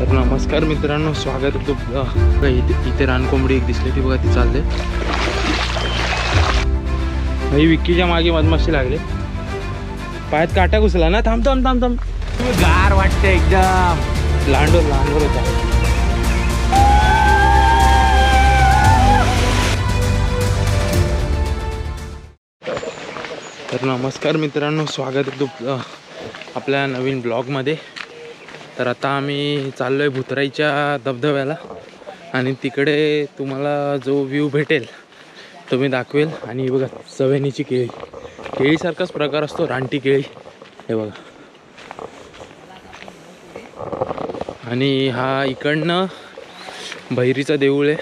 तर नमस्कार मित्रांनो स्वागत बघा इथे इथे रानकोंबडी एक दिसली ती बघा ती चालले ही विक्कीच्या मागे मधमाशी लागले. पायात काटा घुसला ना? थांब थांब थांब थांब. गार वाटते एकदम. लांडोर लांडोर होता. तर नमस्कार मित्रांनो स्वागत आहे तुमचं आपल्या नवीन ब्लॉगमध्ये. तर आता आम्ही चाललो आहे भुतराईच्या धबधब्याला. आणि तिकडे तुम्हाला जो व्ह्यू भेटेल तो मी दाखवेल. आणि बघा सवेनीची केळी. केळीसारखाच प्रकार असतो रानटी केळी. हे बघा. आणि हा इकडनं भैरीचा देऊळ आहे.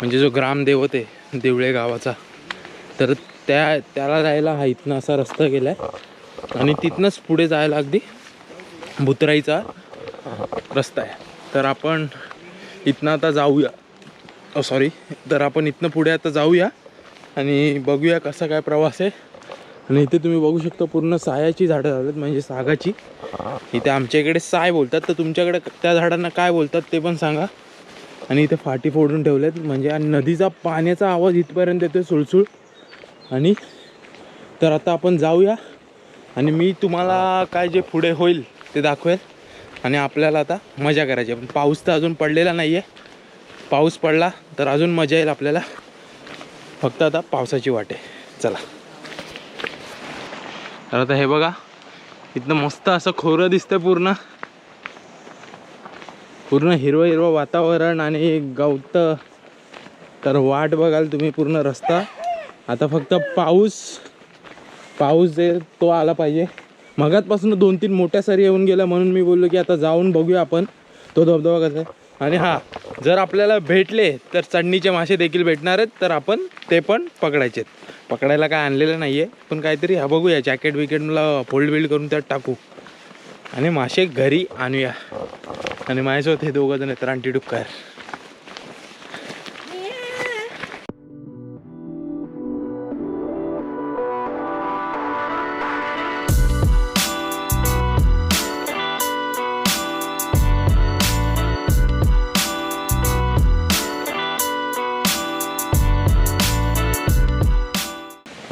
म्हणजे जो ग्रामदेवत आहे देवळे गावाचा. तर त्या त्याला जायला हा इथनं असा रस्ता गेला आहे आणि तिथनंच पुढे जायला अगदी भुतराईचा रस्ता आहे. तर आपण इथनं आता जाऊया. Oh, सॉरी तर आपण इथनं पुढे आता जाऊया आणि बघूया कसा काय प्रवास आहे. आणि इथे तुम्ही बघू शकता पूर्ण सायाची झाडं झालेत म्हणजे सागाची. इथे आमच्या इकडे साय बोलतात तर तुमच्याकडे त्या झाडांना काय बोलतात ते पण सांगा. आणि इथे फाटी फोडून ठेवलेत म्हणजे आणि नदीचा पाण्याचा आवाज इथपर्यंत येतो सुळसुळ. आणि तर आता आपण जाऊया. आणि मी तुम्हाला काय जे पुढे होईल ते दाखवेल. आणि आपल्याला आता मजा करायची आहे. पण पाऊस तर अजून पडलेला नाही आहे पाऊस पडला तर अजून मजा येईल आपल्याला. फक्त आता पावसाची वाट आहे. चला. तर आता हे बघा. इथनं मस्त असं खोरं दिसतंय पूर्ण. पूर्ण हिरवं हिरवं वातावरण आणि गवत. तर वाट बघाल तुम्ही पूर्ण रस्ता. आता फक्त पाऊस. पाऊस जे तो आला पाहिजे. मगातपासून दोन तीन मोठ्या सरी येऊन गेल्या म्हणून मी बोललो की आता जाऊन बघूया आपण. तो धबधबा कसा आहे? आणि हां जर आपल्याला भेटले तर चढणीचे मासे देखील भेटणार आहेत तर आपण ते पण पकडायचे पकडायला काय आणलेलं नाही आहे पण काहीतरी हा बघूया जॅकेट विकेटला फोल्ड बिल्ड करून त्यात टाकू. आणि मासे घरी आणूया. आणि माझ्यासोबत हे दोघं जण आहेत रानटी डुक्कर.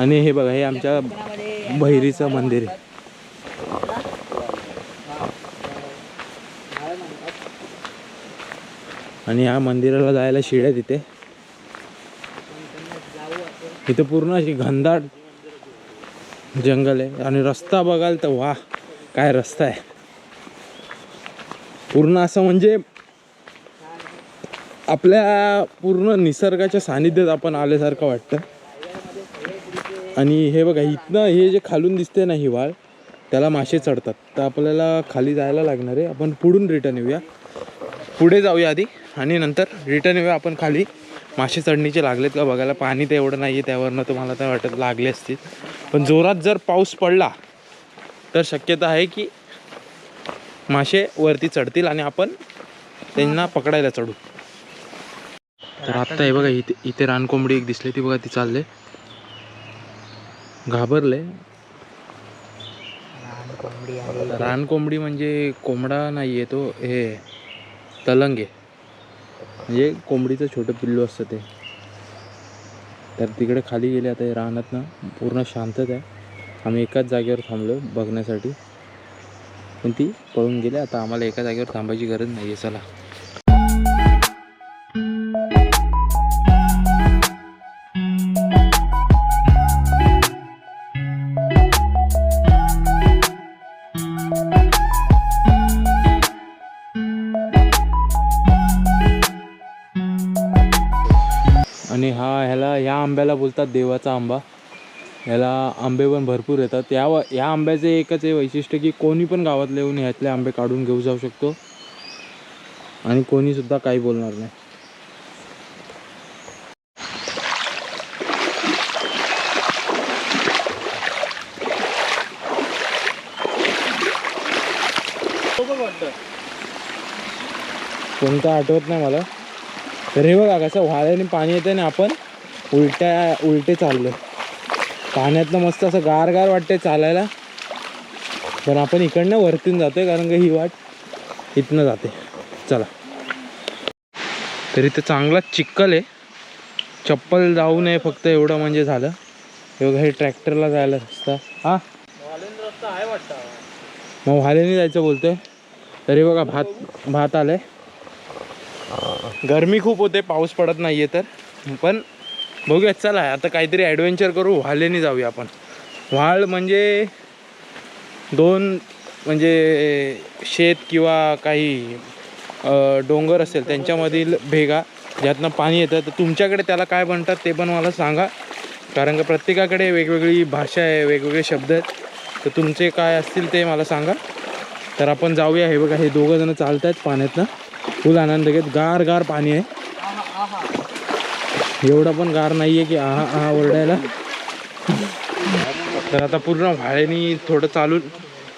आणि हे बघा हे आमच्या बहिरीचं मंदिर आहे. आणि या मंदिराला जायला शिड्या तिथे. इथे पूर्ण अशी घनदाट जंगल आहे. आणि रस्ता बघाल तर वा काय रस्ता आहे. पूर्ण असं म्हणजे आपल्या पूर्ण निसर्गाच्या सानिध्यात आपण आल्यासारखं वाटतं. आणि हे बघा इथनं हे जे खालून दिसते ना हिवाळ त्याला मासे चढतात. तर आपल्याला खाली जायला लागणार आहे. आपण पुढून रिटर्न येऊया. पुढे जाऊया आधी आणि नंतर रिटर्न येऊया आपण खाली. मासे चढणीचे लागलेत का बघायला. पाणी तर एवढं नाही आहे त्यावरनं तुम्हाला तर वाटत लागले असतील. पण जोरात जर पाऊस पडला तर शक्यता आहे की मासे वरती चढतील आणि आपण त्यांना पकडायला चढू. तर आत्ता हे बघा इथे इथे रानकोंबडी एक दिसली ती बघा ती चालले. घाबरले. रानकोंबडी म्हणजे कोंबडा नाही आहे तो हे तलंग. आहे म्हणजे कोंबडीचं छोटं पिल्लू असतं ते. तर तिकडे खाली गेले आता हे रानात ना पूर्ण शांतता आहे. आम्ही एकाच जागेवर थांबलो बघण्यासाठी. पण ती पळून गेली आता आम्हाला एका जागेवर थांबायची गरज नाही आहे चला. आणि हा ह्याला ह्या आंब्याला बोलतात देवाचा आंबा. ह्याला आंबे पण भरपूर येतात. या ह्या आंब्याचे एकच आहे वैशिष्ट्य की कोणी पण गावातले येऊन ह्यातले आंबे काढून घेऊ जाऊ शकतो. आणि कोणीसुद्धा काही बोलणार नाही. कोणतं आठवत नाही मला. तर हे बघा कसं वाऱ्याने पाणी येतं ना आपण उलट्या उलटे चाललो पाण्यातनं मस्त असं गार गार वाटते चालायला. पण आपण इकडनं वरतीन जातो आहे कारण का ही वाट इथनं जाते. चला. तरी ते चांगलाच चिक्कल आहे. चप्पल जाऊ नये फक्त एवढं म्हणजे झालं. हे बघा हे ट्रॅक्टरला जायला रस्ता. हा? मग व्हालेने जायचं बोलतोय. तरी बघा भात भात आलंय. गरमी खूप होते पाऊस पडत नाहीये तर. पण बघूयात चला आता काहीतरी ॲडव्हेंचर करू व्हालेनी जाऊया आपण. व्हाळ म्हणजे दोन म्हणजे शेत किंवा काही डोंगर असेल त्यांच्यामधील भेगा ज्यातनं पाणी येतं. तर तुमच्याकडे त्याला काय म्हणतात ते पण मला सांगा. कारण का प्रत्येकाकडे वेगवेगळी भाषा आहे वेगवेगळे शब्द आहेत. तर तुमचे काय असतील ते मला सांगा. तर आपण जाऊया हे बघा हे दोघंजणं चालत आहेत पाण्यातनं. फुल आनंद घेत. गार गार पाणी आहे. एवढं पण गार नाही आहे की आहा आहा ओरडायला. तर आता पूर्ण भाड्यानी थोडं चालून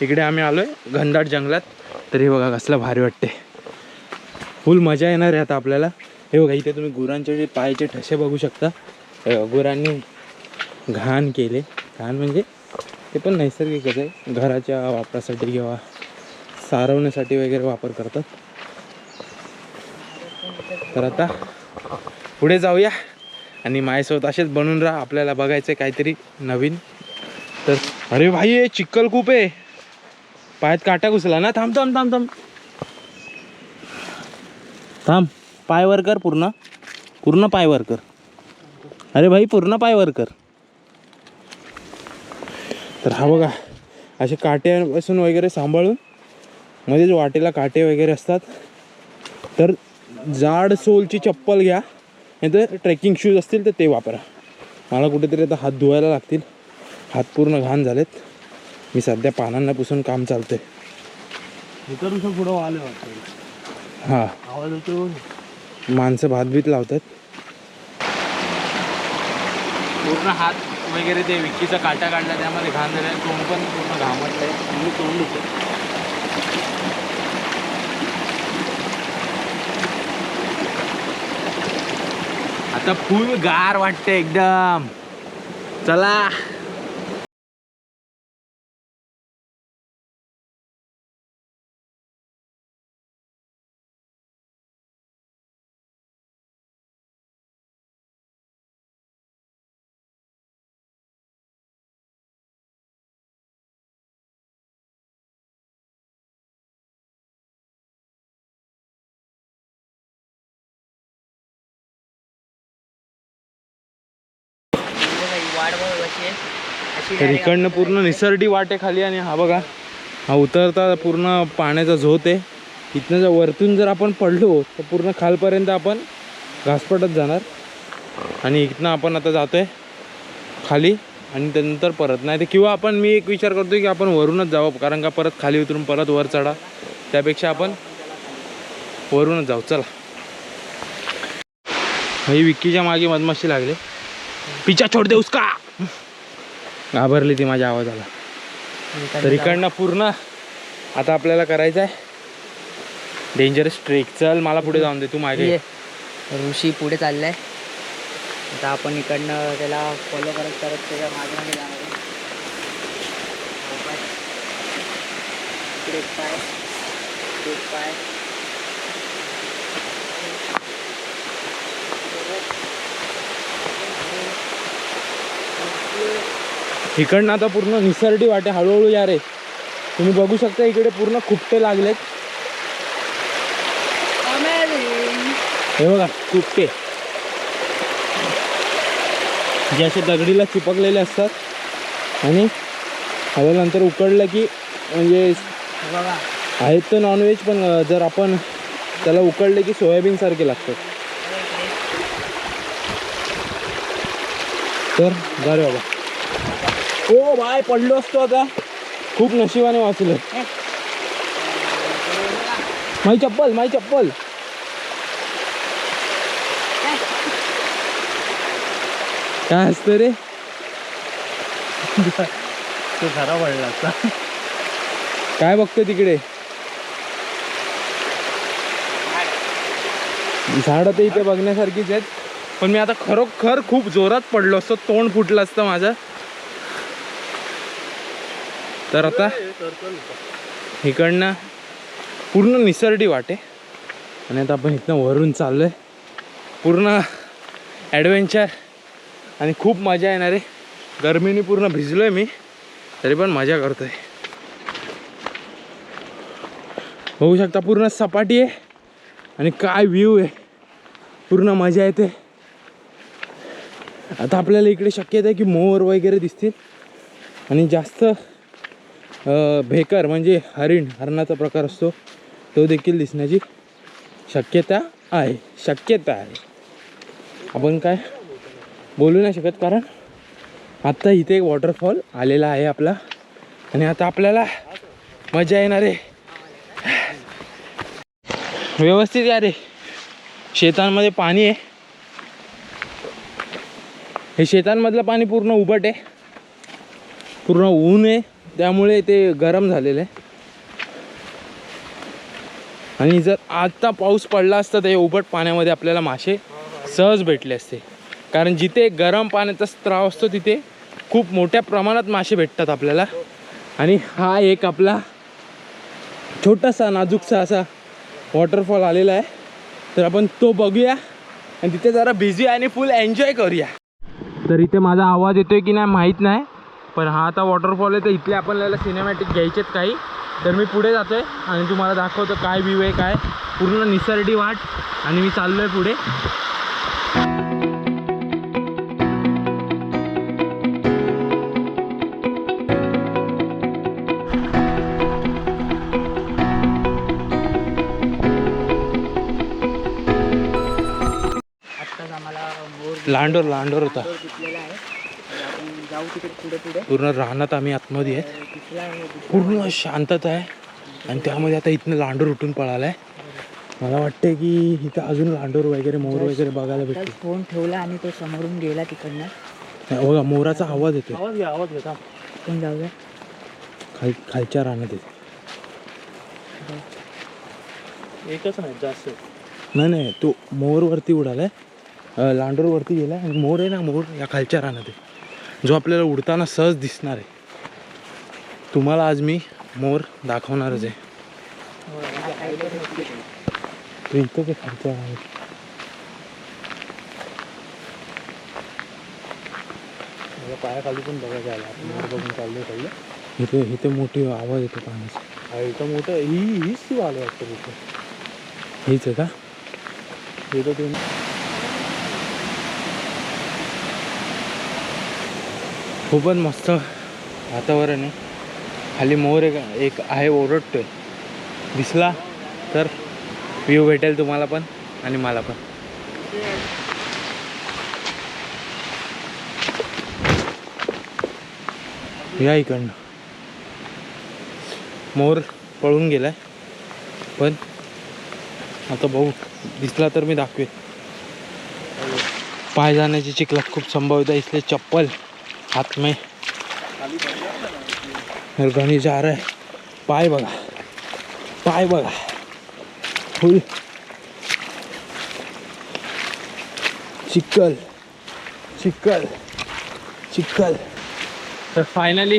इकडे आम्ही आलोय घनदाट जंगलात. तर हे बघा कसलं भारी वाटते फुल मजा येणार आहे आता आपल्याला. हे बघा इथे तुम्ही गुरांचे जे पायाचे ठसे बघू शकता. गुरांनी घाण केले. घाण म्हणजे ते पण नैसर्गिकच आहे. घराच्या वापरासाठी किंवा सारवण्यासाठी वगैरे वापर करतात. तर आता पुढे जाऊया. आणि माझ्यासोबत असेच बनून राहा. आपल्याला बघायचं आहे काहीतरी नवीन. तर अरे भाई हे चिक्कल खूप आहे. पायात काटा घुसला ना. थांब थांब थांब थांब. थांब. पायवर कर पूर्ण. पूर्ण पायवर कर. अरे भाई पूर्ण पायवर कर. तर हा बघा असे काट्यापासून वगैरे सांभाळून मध्येच वाटेला काटे वगैरे असतात. तर जाड सोलची चप्पल घ्या. नाही तर ट्रेकिंग शूज असतील तर ते वापरा. मला कुठेतरी आता हात धुवायला लागतील. हात पूर्ण घाण झालेत. मी सध्या पानांना पुसून काम चालतंय. पुढं आले वाटतं. हां. आवाज येतो. माणसं भातभीत लावतात. पूर्ण हात वगैरे ते विक्कीचा काटा काढला त्यामध्ये घाण झाला तोंड पण पूर्ण घामटलंय. तोंड होतं आता फुल गार वाटते एकदम. चला. आहे अशी तर इकडनं पूर्ण निसर्डी वाटे खाली आणि हा बघा हा उतरता पूर्ण पाण्याचा झोत आहे. इथनं जर वरतून जर आपण पडलो तर पूर्ण खालपर्यंत आपण घासपटत जाणार. आणि इथनं आपण आता जातोय खाली आणि त्यानंतर परत. नाही तर किंवा आपण मी एक विचार करतोय की आपण वरूनच जावं कारण का परत खाली उतरून परत वर चढा. त्यापेक्षा आपण वरूनच जाऊ. चला. ही विक्कीच्या मागे मधमाशी लागले. पिचा छोड दे उसका। घाबरली ती माझ्या आवाजाला. तर इकडनं पूर्ण आता आपल्याला करायचं आहे. डेंजरस ट्रेक चल मला पुढे जाऊन दे तू मागे. ऋषी पुढे चाललाय. आता आपण इकडनं त्याला फॉलो करत करत त्याच्यामागे मागे जाणार. हा. इकडे पाय. पाय. इकडनं आता पूर्ण निसर्डी वाटे हळूहळू या रे. तुम्ही बघू शकता इकडे पूर्ण खुपटे लागलेत. हे बघा खुपटे जे असे दगडीला चिपकलेले असतात. आणि हवेनंतर उकडलं की म्हणजे आहेत तर नॉनव्हेज पण जर आपण त्याला उकडले की सोयाबीन सारखे लागतात. तर जा बाबा. ओ बाय पडलो असतो आता. खूप नशिबाने वाचलं. माई चप्पल माई चप्पल. काय असतं रे? तो खरा पडला असता काय बघतोय तिकडे? झाडं तर इथे बघण्यासारखीच आहेत. पण मी आता खरोखर खूप जोरात पडलो असतो. तोंड फुटलं असतं माझं. तर आता इकडनं पूर्ण निसर्डी वाटे. आणि आता आपण इथनं वरून चाललो आहे पूर्ण ॲडव्हेंचर आणि खूप मजा येणार आहे. गरमीने पूर्ण भिजलो आहे मी. तरी पण मजा करतोय. होऊ शकता पूर्ण सपाटी आहे. आणि काय व्ह्यू आहे. पूर्ण मजा येते. आता आपल्याला इकडे शक्यता आहे की मोर वगैरे दिसतील. आणि जास्त भेकर म्हणजे हरिण हरणाचा प्रकार असतो. तो देखील दिसण्याची शक्यता आहे. शक्यता आहे. आपण काय बोलू नाही शकत कारण आत्ता इथे एक वॉटरफॉल आलेला आहे आपला. आणि आता आपल्याला मजा येणार आहे. व्यवस्थित या रे. शेतांमध्ये पाणी आहे. हे शेतांमधलं पाणी पूर्ण उबट आहे. पूर्ण ऊन आहे. त्यामुळे ते गरम झालेलं आहे. आणि जर आता पाऊस पडला असता तर उबट पाण्यामध्ये आपल्याला मासे सहज भेटले असते. कारण जिथे गरम पाण्याचा स्त्राव असतो तिथे खूप मोठ्या प्रमाणात मासे भेटतात आपल्याला. आणि हा एक आपला छोटासा नाजूकसा असा वॉटरफॉल आलेला आहे. तर आपण तो बघूया आणि तिथे जरा बिझी आणि फुल एन्जॉय करूया. तर इथे माझा आवाज येतोय की नाही माहीत नाही. पण हा आता वॉटरफॉल आहे तर इथले आपल्याला सिनेमॅटिक घ्यायचेत काही. तर मी पुढे जातोय आणि तुम्हाला दाखवतो काय व्ह्यू आहे काय. पूर्ण निसर्डी वाट आणि मी चाललो आहे पुढे लांडोर लांडोर होता मोर दिसलेला आहे तर आपण जाऊ तिकडे पुढे पुढे. पूर्ण राहण्यात आम्ही आतमध्ये आहे. तर दिसला आहे दिसला. पूर्ण शांतता आहे. आणि त्यामध्ये आता इथनं लांडोर उठून पळाला आहे मला वाटते की इथं अजून लांडोर वगैरे मोर वगैरे बघायला भेटते फोन ठेवला आणि तो समोरून गेला तिकडनं. बघा मोराचा आवाज येतो आवाज घ्या आवाज पण जाऊया खाल खालच्या रानात येतो एकच नाही जास्त. नाही नाही तो मोरवरती उडालाय. लांडोरवरती गेलाय. आणि मोर आहे ना मोर या खालच्या रानात आहे. जो आपल्याला उडताना सहज दिसणार आहे. तुम्हाला आज मी मोर दाखवणारच आहे. तो इथंच आहे खालच्या रानात मला पायाखाली पण बघायचं आलं आपण वर बघून चाललोय पहिलं. इथे इथे मोठी आवाज येतो पाण्याचा. इथं मोठं ही हीच ती आलं वाटतं तिथं. हेच आहे का? इथं तुम्ही खूपच मस्त वातावरण आहे. खाली मोर एक एक आहे ओरडतोय. दिसला तर व्ह्यू भेटेल तुम्हाला पण आणि मला पण. या इकडनं. मोर पळून गेलाय. पण आता बघू दिसला तर मी दाखवेन. पाय जाण्याची चिखलात खूप संभाव्यता आहे, इसलिए चप्पल हाथ में। गणी जा रहा है। पाय बघा पाय बघा फुल। चिक्कल। चिखल चिखल तर फायनली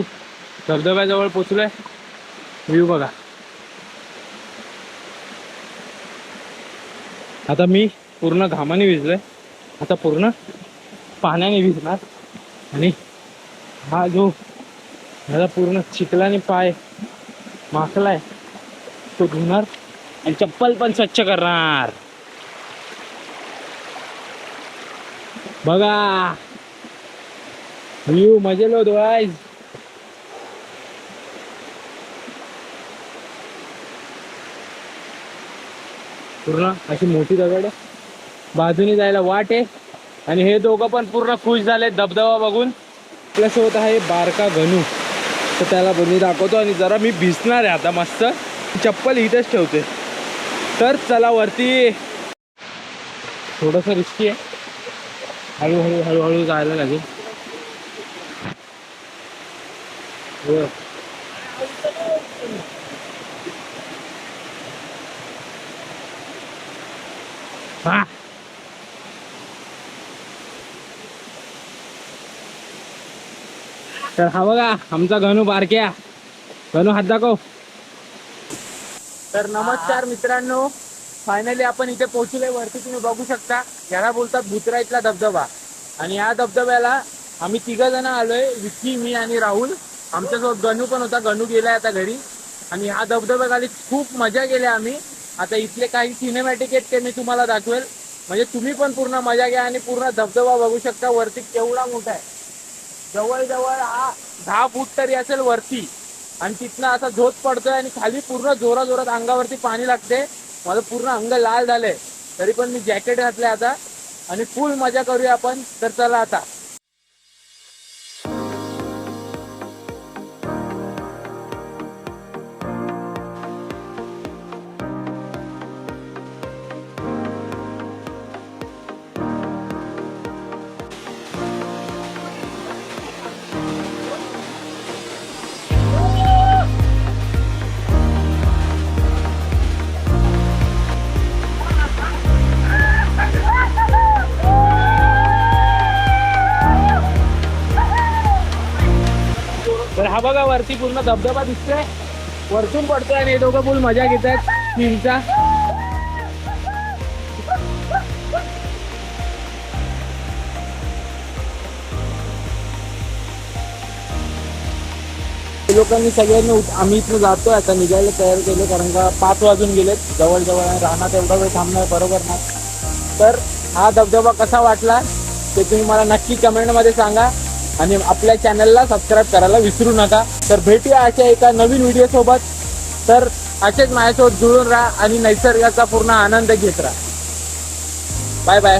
धबधब्याजवळ पोचलोय. व्ह्यू बघा. आता मी पूर्ण घामाने भिजलोय. आता पूर्ण पाण्याने भिजणार. आणि हा जो माझा पूर्ण चिखलाने पाय माखलाय तो धुणार आणि चप्पल पण स्वच्छ करणार. बघा. व्ह्यू मजेलो डोळायज पूर्ण अशी मोठी दगड आहे. बाजूने जायला वाट आहे. आणि हे दोघं पण पूर्ण खुश झाले धबधबा बघून. आपल्यासोबत आहे बारका गणू. तर त्याला मी दाखवतो आणि जरा मी भिजणार आहे आता मस्त. चप्पल इथंच ठेवते. तर चला वरती. थोडंसं रिस्की आहे. हळूहळू हळूहळू जायला लागेल. हो. तर हा बघा आमचा गणू बारक्या. गणू हात दाखव. तर नमस्कार मित्रांनो फायनली आपण इथे पोहोचलोय. वरती तुम्ही बघू शकता याला बोलतात भुतराईतला धबधबा. आणि या धबधब्याला आम्ही तिघ जण आलोय विक्की मी आणि राहुल. आमच्यासोबत गणू पण होता गणू गेलाय आता घरी. आणि हा धबधब्याखाली खूप मजा केली आम्ही. आता इथले काही सिनेमॅटिक आहेत ते मी तुम्हाला दाखवेल. म्हणजे तुम्ही पण पूर्ण मजा घ्या आणि पूर्ण धबधबा बघू शकता. वरती केवढा मोठा आहे. जवळजवळ हा दहा फूट तरी असेल वरती. आणि तिथनं असा झोत पडतोय आणि खाली पूर्ण जोरा जोरात अंगावरती पाणी लागते. माझं पूर्ण अंग लाल झालंय. तरी पण मी जॅकेट घातलंय आता. आणि फुल मजा करूया आपण. तर चला आता. वरती पूर्ण धबधबा दिसतोय. वरतून पडतोय आणि हे दोघं फुल मजा घेत आहेत टीमचा लोकांनी सगळ्यांनी आम्ही इथनं जातोय आता निघायला तयार केलं कारण का पाच वाजून गेलेत. जवळजवळ राहणार एवढा वेळ थांबणार बरोबर ना तर हा धबधबा कसा वाटला ते तुम्ही मला नक्की कमेंटमध्ये सांगा. आणि आपल्या चॅनलला सबस्क्राईब करायला विसरू नका. तर भेटूया अशा एका नवीन व्हिडिओ सोबत. तर असेच माझ्यासोबत जुळून राहा आणि निसर्गाचा पूर्ण आनंद घेत राहा. Bye bye